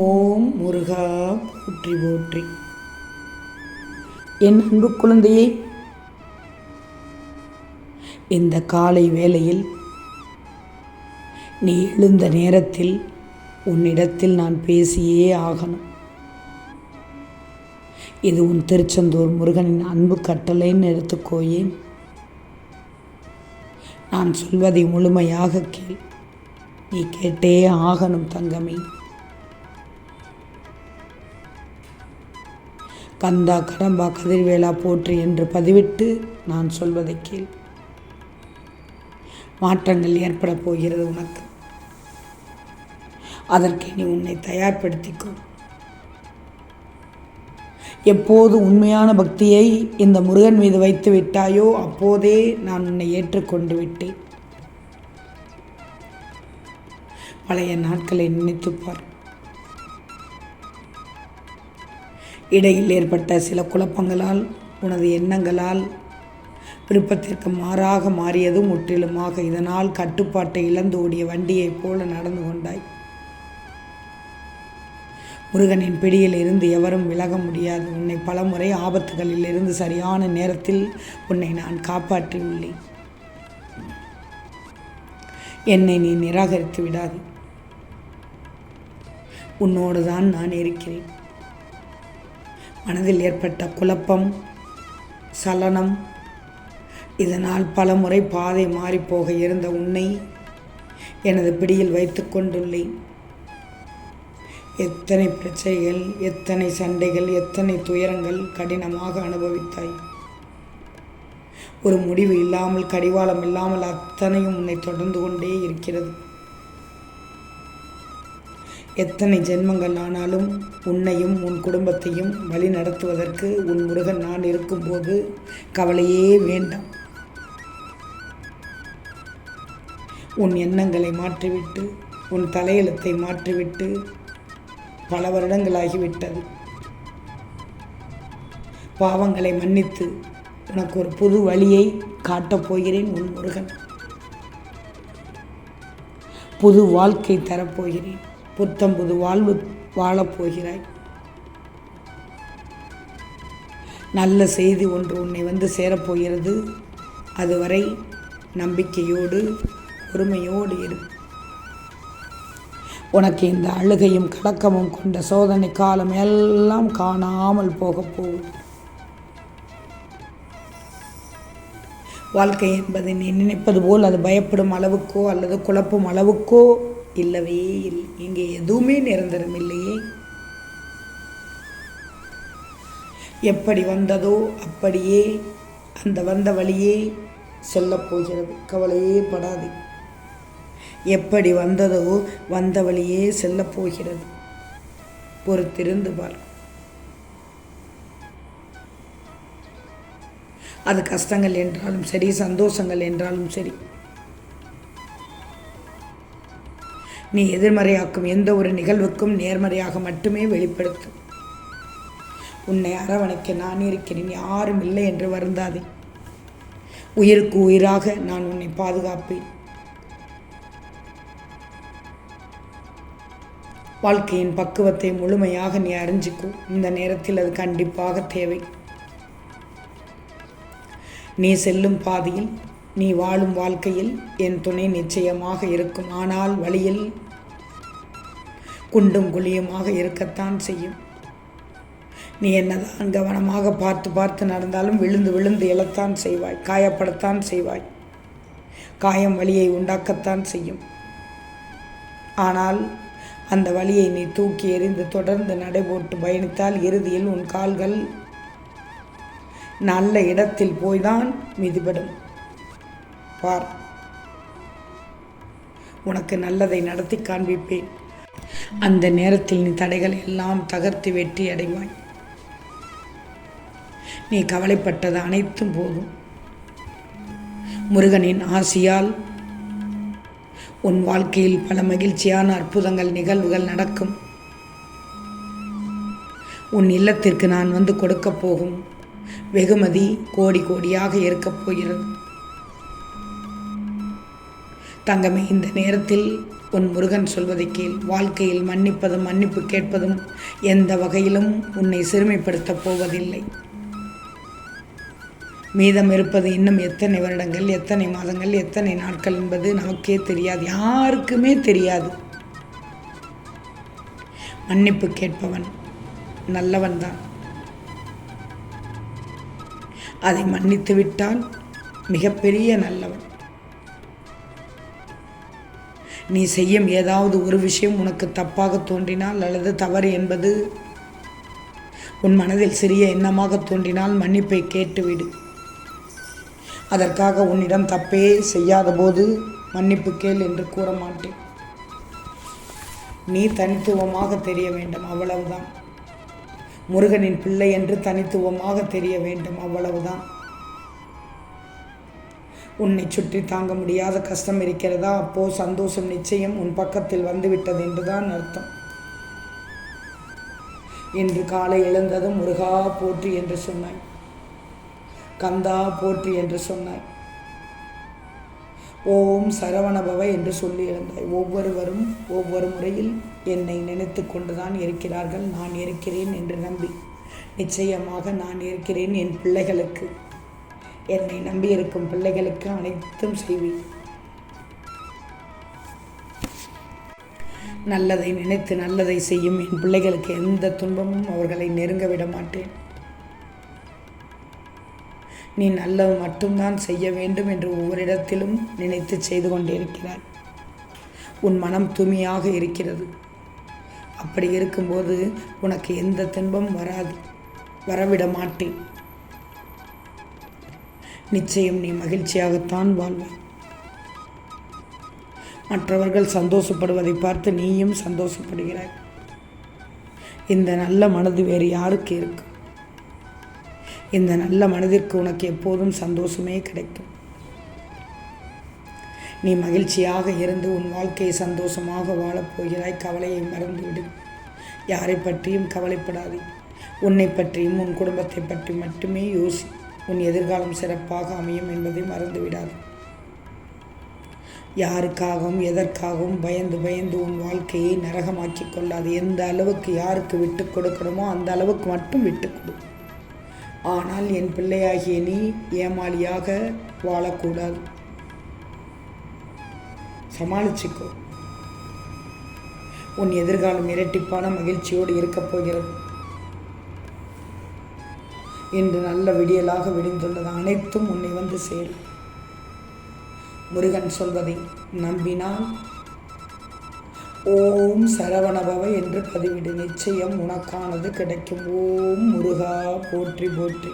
ஓம் முருகா போற்றி போற்றி. என் அன்பு குழந்தையே இந்த காலை வேளையில் நீ எழுந்த நேரத்தில் உன்னிடத்தில் நான் பேசியே ஆகணும். இது உன் திருச்செந்தூர் முருகனின் அன்பு கட்டளைன்னு எடுத்துக்கோயே நான் சொல்வதை முழுமையாக கேள். நீ கேட்டே ஆகணும் தங்கமே. கந்தா கடம்பா கதிர்வேலா போற்றி என்று பதிவிட்டு நான் சொல்வதை கேள். மாற்றங்கள் ஏற்பட போகிறது உனக்கு. அதற்கு நீ உன்னை தயார்படுத்திக்கோ. எப்போது உண்மையான பக்தியை இந்த முருகன் மீது வைத்து விட்டாயோ அப்போதே நான் உன்னை ஏற்றுக்கொண்டு விட்டேன். பழைய நாட்களை நினைத்துப்பார் இடையில் ஏற்பட்ட சில குழப்பங்களால் உனது எண்ணங்களால் விருப்பத்திற்கு மாறாக மாறியது முற்றிலுமாக இதனால் கட்டுப்பாட்டை இழந்து ஓடிய வண்டியைப் போல நடந்து கொண்டாய். முருகனின் பிடியில் இருந்து எவரும் விலக முடியாது. உன்னை பலமுறை ஆபத்துகளில் இருந்து சரியான நேரத்தில் உன்னை நான் காப்பாற்றியுள்ளேன். என்னை நீ நிராகரித்து விடாது. உன்னோடு தான் நான் இருக்கிறேன். மனதில் ஏற்பட்ட குழப்பம் சலனம் இதனால் பலமுறை பாதை மாறிப்போக இருந்த உன்னை எனது பிடியில் வைத்து கொண்டுள்ளேன். எத்தனை பிரச்சனைகள் எத்தனை சண்டைகள் எத்தனை துயரங்கள் கடினமாக அனுபவித்தாய். ஒரு முடிவு இல்லாமல் கடிவாளம் இல்லாமல் அத்தனையும் உன்னை தொடர்ந்து கொண்டே இருக்கிறது. எத்தனை ஜென்மங்கள் ஆனாலும் உன்னையும் உன் குடும்பத்தையும் வழி நடத்துவதற்கு உன் முருகன் நான் இருக்கும்போது கவலையே வேண்டாம். உன் எண்ணங்களை மாற்றிவிட்டு உன் தலையெழுத்தை மாற்றிவிட்டு பல வருடங்களாகிவிட்டது. பாவங்களை மன்னித்து உனக்கு ஒரு புது வழியை காட்டப் போகிறேன் உன் முருகன். புது வாழ்க்கை தரப்போகிறேன் புத்தம் புது வாழ்வு வாழப்போகிறாய் நல்ல செய்தி ஒன்று உன்னை வந்து சேரப்போகிறது அதுவரை நம்பிக்கையோடு பொறுமையோடு இரு. உனக்கு இந்த அழுகையும் கலக்கமும் கொண்ட சோதனை காலம் எல்லாம் காணாமல் போகப் போகும் வாழ்க்கை என்பதை நீ நினைப்பது போல் அது பயப்படும் அளவுக்கோ அல்லது குழப்பும் அளவுக்கோ இல்லவே இல்லை இங்கே எதுவுமே நிரந்தரம் இல்லையே. எப்படி வந்ததோ அப்படியே அந்த வந்த வழியே செல்லப் போகிறது. கவலையே படாது. எப்படி வந்ததோ வந்த வழியே செல்லப்போகிறது பொறுத்திருந்து பார். அது கஷ்டங்கள் என்றாலும் சரி சந்தோஷங்கள் என்றாலும் சரி. நீ எதிர்மறையாக்கும் எந்த ஒரு நிகழ்வுக்கும் நேர்மறையாக மட்டுமே வெளிப்படுத்தும் உன்னை அரவணைக்க நான் இருக்கிறேன் யாரும் இல்லை என்று வருந்தாதே. உயிருக்கு உயிராக நான் உன்னை பாதுகாப்பேன். வாழ்க்கையின் பக்குவத்தை முழுமையாக நீ அறிஞ்சிக்கோ. இந்த நேரத்தில் அது கண்டிப்பாக தேவை. நீ செல்லும் பாதையில் நீ வாழும் வாழ்க்கையில் என் துணை நிச்சயமாக இருக்கும். ஆனால் வழியில் குண்டும் குழியுமாக இருக்கத்தான் செய்யும். நீ என்னதான் கவனமாக பார்த்து பார்த்து நடந்தாலும் விழுந்து விழுந்து எழத்தான் செய்வாய் காயப்படத்தான் செய்வாய். காயம் வழியை உண்டாக்கத்தான் செய்யும். ஆனால் அந்த வழியை நீ தூக்கி எறிந்து தொடர்ந்து நடைபோட்டு பயணித்தால் இறுதியில் உன் கால்கள் நல்ல இடத்தில் போய்தான் மிதிபடும். பார் உனக்கு நல்லதை நடத்தி காண்பிப்பேன். அந்த நேரத்தில் நீ தடைகள் எல்லாம் தகர்த்து வெற்றி அடைவாய். நீ கவலைப்பட்டது அனைத்தும் போதும். முருகனின் ஆசியால் உன் வாழ்க்கையில் பல மகிழ்ச்சியான அற்புதங்கள் நிகழ்வுகள் நடக்கும். உன் இல்லத்திற்கு நான் வந்து கொடுக்கப் போகும் வெகுமதி கோடி கோடியாக இருக்கப் போகிறது. தங்கமே இந்த நேரத்தில் உன் முருகன் சொல்வதை கேள். வாழ்க்கையில் மன்னிப்பதும் மன்னிப்பு கேட்பதும் எந்த வகையிலும் உன்னை சிறுமைப்படுத்தப் போவதில்லை. மீதம் இருப்பது இன்னும் எத்தனை வருடங்கள் எத்தனை மாதங்கள் எத்தனை நாட்கள் என்பது நமக்கே தெரியாது. யாருக்குமே தெரியாது. மன்னிப்பு கேட்பவன் நல்லவன்தான் அதை மன்னித்து விட்டால் மிகப்பெரிய நல்லவன். நீ செய்யும் ஏதாவது ஒரு விஷயம் உனக்கு தப்பாக தோன்றினால் அல்லது தவறு என்பது உன் மனதில் சிறிய எண்ணமாக தோன்றினால் மன்னிப்பை கேட்டுவிடு. அதற்காக உன்னிடம் தப்பே செய்யாத போது மன்னிப்பு கேள் என்று கூற மாட்டேன். நீ தனித்துவமாக தெரிய வேண்டும் அவ்வளவுதான். முருகனின் பிள்ளை என்று தனித்துவமாக தெரிய வேண்டும் அவ்வளவுதான். உன்னை சுற்றி தாங்க முடியாத கஷ்டம் இருக்கிறதா? அப்போ சந்தோஷம் நிச்சயம் உன் பக்கத்தில் வந்துவிட்டது என்றுதான் அர்த்தம். இன்று காலை எழுந்ததும் முருகா போற்றி என்று சொன்னாய். கந்தா போற்றி என்று சொன்னாய். ஓம் சரவணபவ என்று சொல்லி எழுந்தாய். ஒவ்வொருவரும் ஒவ்வொரு முறையில் என்னை நினைத்து கொண்டுதான் இருக்கிறார்கள். நான் இருக்கிறேன் என்று நம்பி. நிச்சயமாக நான் இருக்கிறேன் என் பிள்ளைகளுக்கு. என்னை நம்பியிருக்கும் பிள்ளைகளுக்கு அனைத்தும் செய்வேன். நல்லதை நினைத்து நல்லதை செய்யும் என் பிள்ளைகளுக்கு எந்த துன்பமும் அவர்களை நெருங்க விட மாட்டேன். நீ நல்லது மட்டும்தான் செய்ய வேண்டும் என்று ஒவ்வொரு இடத்திலும் நினைத்து செய்து கொண்டிருக்கிறாய் உன் மனம் தூய்மையாக இருக்கிறது. அப்படி இருக்கும்போது உனக்கு எந்த துன்பம் வராது வரவிட மாட்டேன். நிச்சயம் நீ மகிழ்ச்சியாகத்தான் வாழ்வாய். மற்றவர்கள் சந்தோஷப்படுவதை பார்த்து நீயும் சந்தோஷப்படுகிறாய். இந்த நல்ல மனது வேறு யாருக்கு இருக்கும் இந்த நல்ல மனதிற்கு உனக்கு எப்போதும் சந்தோஷமே கிடைக்கும். நீ மகிழ்ச்சியாக இருந்து உன் வாழ்க்கையை சந்தோஷமாக வாழப்போகிறாய் கவலையை மறந்துவிடு. யாரை பற்றியும் கவலைப்படாதே. உன்னை பற்றியும் உன் குடும்பத்தை பற்றி மட்டுமே யோசி. உன் எதிர்காலம் சிறப்பாக அமையும் என்பதை மறந்துவிடாது. யாருக்காகவும் எதற்காகவும் பயந்து பயந்து உன் வாழ்க்கையை நரகமாக்கிக் கொள்ளாது. எந்த அளவுக்கு யாருக்கு விட்டு கொடுக்கணுமோ அந்த அளவுக்கு மட்டும் விட்டு கொடு. ஆனால் என் பிள்ளையாகிய நீ ஏமாளியாக வாழக்கூடாது. சமாளிச்சுக்கோ. உன் எதிர்காலம் இரட்டிப்பான மகிழ்ச்சியோடு இருக்கப் போகிறது. இன்று நல்ல விடியலாக விடிந்துள்ளது. அனைத்தும் உன்னை வந்து சேரும். முருகன் சொல்வதை நம்பினால் ஓம் சரவணபவ என்று பதிவிடு. நிச்சயம் உனக்கானது கிடைக்கும். ஓம் முருகா போற்றி போற்றி.